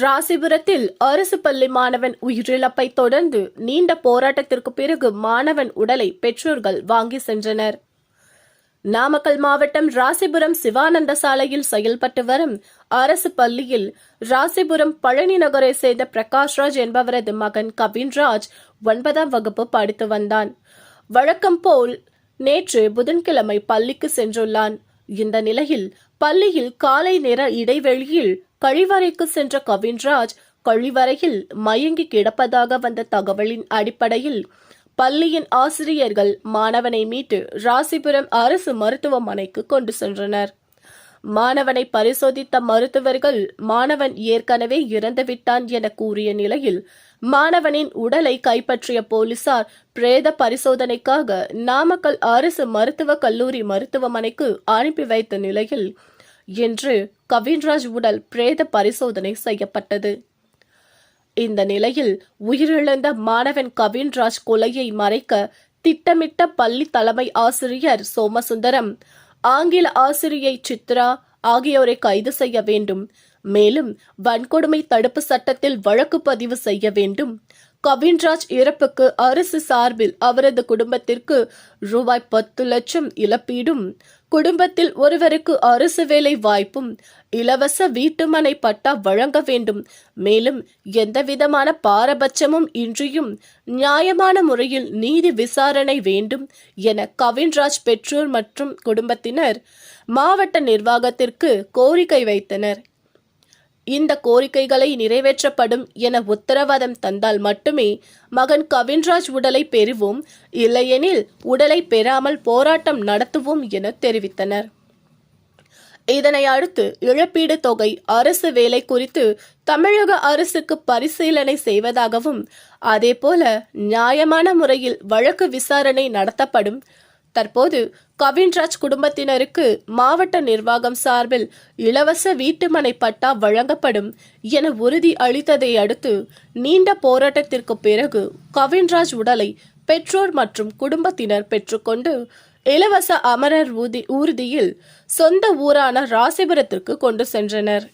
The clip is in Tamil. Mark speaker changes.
Speaker 1: ராசிபுரத்தில் அரசு பள்ளி மாணவன் உயிரிழப்பை தொடர்ந்து நீண்ட போராட்டத்திற்கு பிறகு மாணவன் உடலை பெற்றோர்கள் வாங்கி சென்றனர். நாமக்கல் மாவட்டம் ராசிபுரம் சிவானந்த சாலையில் செயல்பட்டு வரும் அரசு பள்ளியில் ராசிபுரம் பழனி நகரை சேர்ந்த பிரகாஷ்ராஜ் என்பவரது மகன் கவின்ராஜ் ஒன்பதாம் வகுப்பு படித்து வந்தான். வழக்கம் போல் நேற்று புதன்கிழமை பள்ளிக்கு சென்றுள்ளான். இந்த நிலையில் பள்ளியில் காலை நேர இடைவெளியில் கழிவறைக்கு சென்ற கவின்ராஜ் கழிவறையில் மயங்கி கிடப்பதாக வந்த தகவலின் அடிப்படையில் பள்ளியின் ஆசிரியர்கள் மாணவனை மீட்டு ராசிபுரம் அரசு மருத்துவமனைக்கு கொண்டு சென்றனர். மாணவனை பரிசோதித்த மருத்துவர்கள் மாணவன் ஏற்கனவே இறந்துவிட்டான் என கூறிய நிலையில் மாணவனின் உடலை கைப்பற்றிய போலீசார் பிரேத பரிசோதனைக்காக நாமக்கல் அரசு மருத்துவக் கல்லூரி மருத்துவமனைக்கு அனுப்பி வைத்த நிலையில் இன்று கவின்ராஜ் உடல் பிரேத பரிசோதனை செய்யப்பட்டது. இந்த நிலையில் உயிரிழந்த மாணவன் கவின்ராஜ் கொலையை மறைக்க திட்டமிட்ட பள்ளி தலைமை ஆசிரியர் சோமசுந்தரம் ஆங்கில ஆசிரியை சித்ரா ஆகியோரை கைது செய்ய வேண்டும். மேலும் வன்கொடுமை தடுப்பு சட்டத்தில் வழக்கு பதிவு செய்ய வேண்டும். கவின்ராஜ் இறப்புக்கு அரசு சார்பில் அவரது குடும்பத்திற்கு ரூபாய் பத்து லட்சம் இழப்பீடும். குடும்பத்தில் ஒருவருக்கு அரசு வேலை வாய்ப்பும் இலவச வீட்டுமனை பட்டா வழங்க வேண்டும். மேலும் எந்தவிதமான பாரபட்சமும் இன்றியும் நியாயமான முறையில் நீதி விசாரணை வேண்டும் என கவின்ராஜ் பெற்றோர் மற்றும் குடும்பத்தினர் மாவட்ட நிர்வாகத்திற்கு கோரிக்கை வைத்தனர். இந்த கோரிக்கைகளை நிறைவேற்றப்படும் என உத்தரவாதம் தந்தால் மட்டுமே மகன் கவின்ராஜ் உடலை பெறுவோம் இல்லையெனில் உடலை பெறாமல் போராட்டம் நடத்துவோம் என தெரிவித்தனர். இதனை அடுத்து இழப்பீடு தொகை அரசு வேலை குறித்து தமிழக அரசுக்கு பரிசீலனை செய்வதாகவும் அதேபோல நியாயமான முறையில் வழக்கு விசாரணை நடத்தப்படும் தற்போது கவின்ராஜ் குடும்பத்தினருக்கு மாவட்ட நிர்வாகம் சார்பில் இலவச வீட்டுமனை பட்டா வழங்கப்படும் என உறுதி அளித்ததை அடுத்து நீண்ட போராட்டத்திற்கு பிறகு கவின்ராஜ் உடலை பெற்றோர் மற்றும் குடும்பத்தினர் பெற்றுக்கொண்டு இலவச அமரர் ஊதி ஊர்தியில் சொந்த ஊரான ராசிபுரத்திற்கு கொண்டு சென்றனர்.